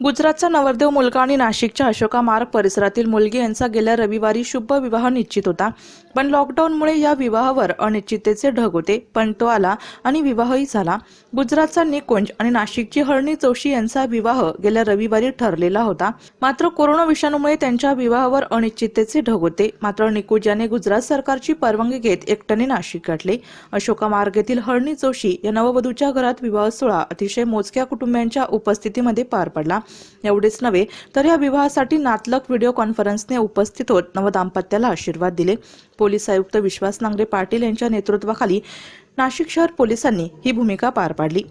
गुजरातचा नवरदेव मुलगा आणि नाशिकच्या अशोका मार्ग परिसरातील मुलगी यांचा गेल्या रविवारी शुभ विवाह निश्चित होता. पण लॉकडाऊनमुळे या विवाहावर अनिश्चिततेचे ढग होते पण तो आला आणि विवाहही झाला. गुजरातचा निकुंज आणि नाशिकची हरणी जोशी यांचा विवाह गेल्या रविवारी ठरलेला होता. मात्र कोरोना विषाणूमुळे त्यांच्या विवाहावर अनिश्चिततेचे ढग होते. मात्र निकुंज याने गुजरात सरकारची परवानगी घेत एकट्याने नाशिक गाठले. अशोका मार्ग येथील हरणी जोशी या नववधूच्या घरात विवाह सोहळा अतिशय मोजक्या कुटुंबियांच्या उपस्थितीमध्ये पार पडला. एवढेच नव्हे तर या विवाहासाठी नातलक व्हिडिओ कॉन्फरन्सने उपस्थित होत नवदाम्पत्याला आशीर्वाद दिले. पोलीस आयुक्त विश्वास नांगरे पाटील यांच्या नेतृत्वाखाली नाशिक शहर पोलिसांनी ही भूमिका पार पाडली.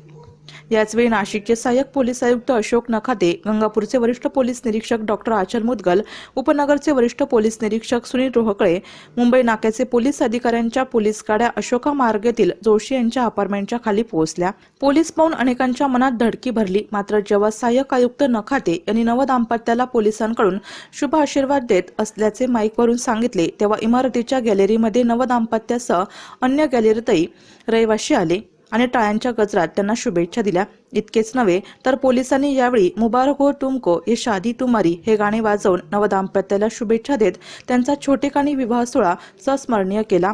याचवेळी नाशिकचे सहाय्यक पोलीस आयुक्त अशोक नखाते गंगापूरचे वरिष्ठ पोलीस निरीक्षक डॉक्टर आचल मुदगल उपनगरचे वरिष्ठ पोलीस निरीक्षक सुनील रोहकळे मुंबई नाक्याचे पोलीस अधिकाऱ्यांच्या पोलीस गाड्या अशोका मार्ग येथील जोशी यांच्या अपार्टमेंटच्या खाली पोहोचल्या. पोलीस पाहून अनेकांच्या मनात धडकी भरली मात्र जेव्हा सहाय्यक आयुक्त नखाते यांनी नवदाम्पत्याला पोलिसांकडून शुभ आशीर्वाद देत असल्याचे माईकवरून सांगितले तेव्हा इमारतीच्या गॅलरीमध्ये नवदाम्पत्यासह अन्य गॅलरीतही रहिवाशी आले. आणि टाळ्यांच्या गजरात त्यांना शुभेच्छा दिल्या. इतकेच नव्हे तर पोलिसांनी यावेळी मुबारक हो तुमको ये शादी तुमारी हे गाणे वाजवून नवदाम्पत्याला शुभेच्छा देत त्यांचा छोटेखानी विवाह सोहळा संस्मरणीय केला.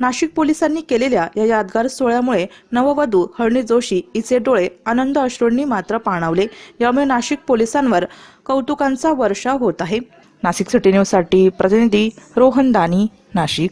नाशिक पोलिसांनी केलेल्या या यादगार सोहळ्यामुळे नववधू हरणी जोशी इचे डोळे आनंद अश्रूंनी मात्र पाणावले. यामुळे नाशिक पोलिसांवर कौतुकांचा वर्षाव होत आहे. नाशिक सिटी न्यूजसाठी प्रतिनिधी रोहन दानी नाशिक.